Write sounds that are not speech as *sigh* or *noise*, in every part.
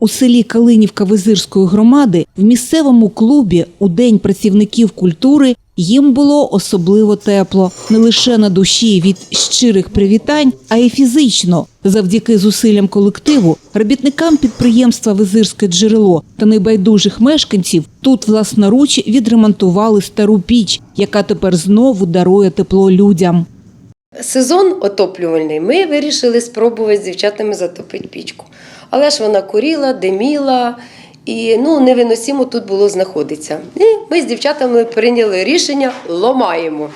У селі Калинівка Визирської громади в місцевому клубі у День працівників культури їм було особливо тепло не лише на душі від щирих привітань, а й фізично. Завдяки зусиллям колективу, робітникам підприємства Визирське джерело та небайдужих мешканців тут власноруч відремонтували стару піч, яка тепер знову дарує тепло людям. Сезон отоплювальний. Ми вирішили спробувати з дівчатами затопити пічку. Але ж вона куріла, диміла, і ну, невиносимо тут було знаходитися. І ми з дівчатами прийняли рішення ломаємо.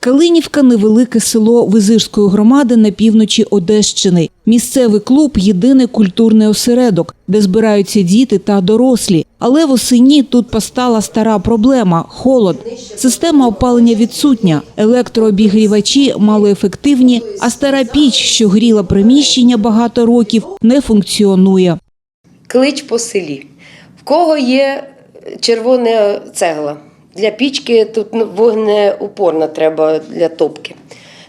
Калинівка невелике село Визирської громади на півночі Одещини. Місцевий клуб єдиний культурний осередок, де збираються діти та дорослі. Але восені тут постала стара проблема холод. Система опалення відсутня, електрообігрівачі малоефективні, а стара піч, що гріла приміщення багато років, не функціонує. Клич по селі. В кого є червона цегла? Для пічки тут ну, вогнеупорна треба для топки.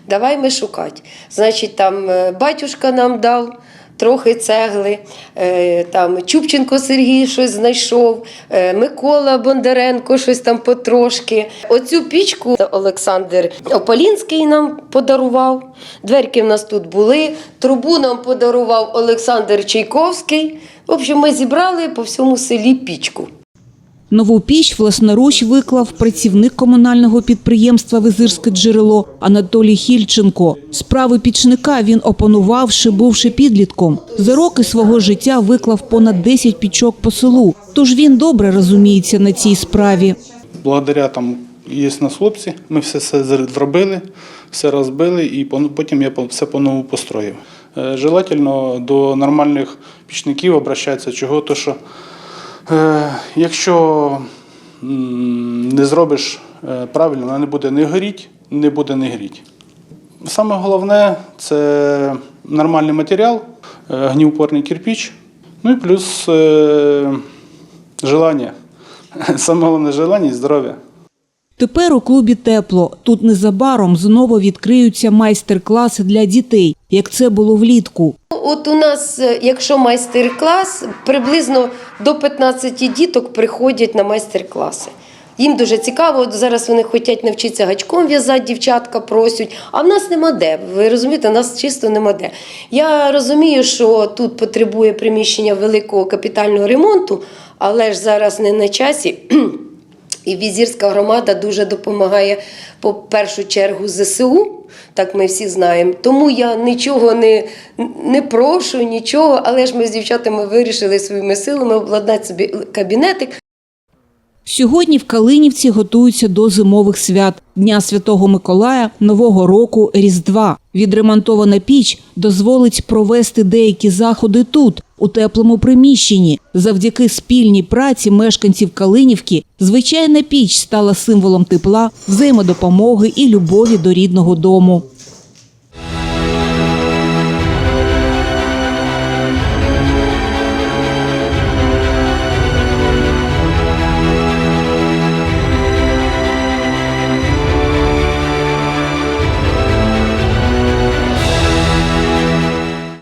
Давай ми шукати. Значить, там е, батюшка нам дав трохи цегли, е, там Чубченко Сергій щось знайшов, е, Микола Бондаренко щось там потрошки. Оцю пічку Олександр Ополінський нам подарував. Дверки в нас тут були. Трубу нам подарував Олександр Чайковський. В общем, ми зібрали по всьому селі пічку. Нову піч власноруч виклав працівник комунального підприємства Визирське джерело Анатолій Хільченко. Справи пічника він опанував, ще бувши підлітком. За роки свого життя виклав понад 10 пічок по селу. Тож він добре розуміється на цій справі. Благодаря там є нас хлопці, ми все це зробили, все розбили і потім я по- все по-новому построїв. Е, Желательно до нормальних пічників обращатися, чого то що якщо не зробиш е, правильно, вона не буде не горіти, не буде не гріти. Саме головне це нормальний матеріал, е, гнівпорний кирпіч, ну і плюс е, желання. *laughs* Саме головне желання і здоров'я. Тепер у клубі тепло. Тут незабаром знову відкриються майстер-класи для дітей, як це було влітку. От у нас, е, якщо майстер-клас, приблизно до 15 діток приходять на майстер-класи. Їм дуже цікаво, от зараз вони хочуть навчитися гачком в'язати, дівчатка просять, а в нас нема де. Ви розумієте, у нас чисто нема де. Я розумію, що тут потребує приміщення великого капітального ремонту, але ж зараз не на часі. *clears throat* І візірська громада дуже допомагає по першу чергу ЗСУ, так ми всі знаємо. Тому я нічого не, не прошу, нічого, але ж ми з дівчатами вирішили своїми силами обладнати собі кабінетик. Сьогодні в Калинівці готуються до зимових свят Дня Святого Миколая, Нового року, Різдва. Відремонтована піч дозволить провести деякі заходи тут, у теплому приміщенні. Завдяки спільній праці мешканців Калинівки звичайна піч стала символом тепла, взаємодопомоги і любові до рідного дому.